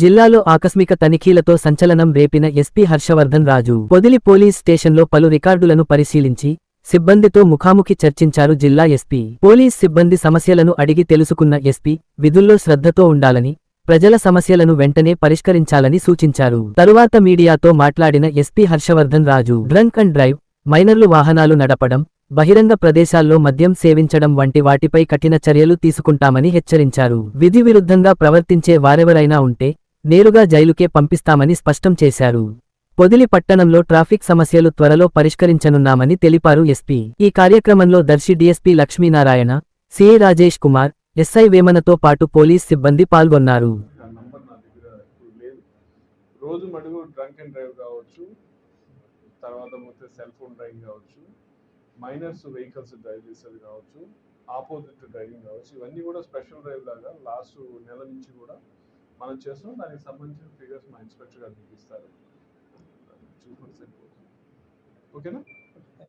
జిల్లాలో ఆకస్మిక తనిఖీలతో సంచలనం రేపిన ఎస్పీ హర్షవర్ధన్ రాజు. పొదిలి పోలీస్ స్టేషన్లో పలు రికార్డులను పరిశీలించి సిబ్బందితో ముఖాముఖి చర్చించారు జిల్లా ఎస్పీ. పోలీస్ సిబ్బంది సమస్యలను అడిగి తెలుసుకున్న ఎస్పీ విధుల్లో శ్రద్ధతో ఉండాలని ప్రజల సమస్యలను వెంటనే పరిష్కరించాలని సూచించారు. తరువాత మీడియాతో మాట్లాడిన SP Harshavardhan Raju drunk and drive మైనర్లు వాహనాలు నడపడం బహిరంగ ప్రదేశాల్లో మద్యం సేవించడం వంటి వాటిపై కఠిన చర్యలు తీసుకుంటామని హెచ్చరించారు. విధి విరుద్ధంగా ప్రవర్తించే వారెవరైనా ఉంటే నేరుగా జైలుకే పంపిస్తామని స్పష్టం చేశారు. పొదిలి పట్టణంలో ట్రాఫిక్ సమస్యలు త్వరలో పరిష్కరించనున్నామని తెలిపారు ఎస్పీ. ఈ కార్యక్రమంలో Darsi DSP Lakshminarayana CI Rajesh Kumar SI వేమనతో పాటు పోలీస్ సిబ్బంది పాల్గొన్నారు. రోజు మడుగు డ్రంక్ అండ్ డ్రైవ్ కావచ్చు తర్వాత మొత్తం సెల్ ఫోన్ డ్రైవింగ్ కావచ్చు మైనర్స్ వెహికల్స్ డ్రైవ్ చేసేది కావచ్చు ఆపోజిట్ డ్రైవింగ్ కావచ్చు ఇవన్నీ కూడా స్పెషల్ డ్రైవ్ లాగా లాస్ట్ నెల నుంచి కూడా మనం చేస్తున్నాం దానికి సంబంధించిన ఫిగర్స్ మా ఇన్స్పెక్టర్ గారు మీకు ఇస్తారు. చూసుకుంటే సరిపోతుంది. ఓకేనా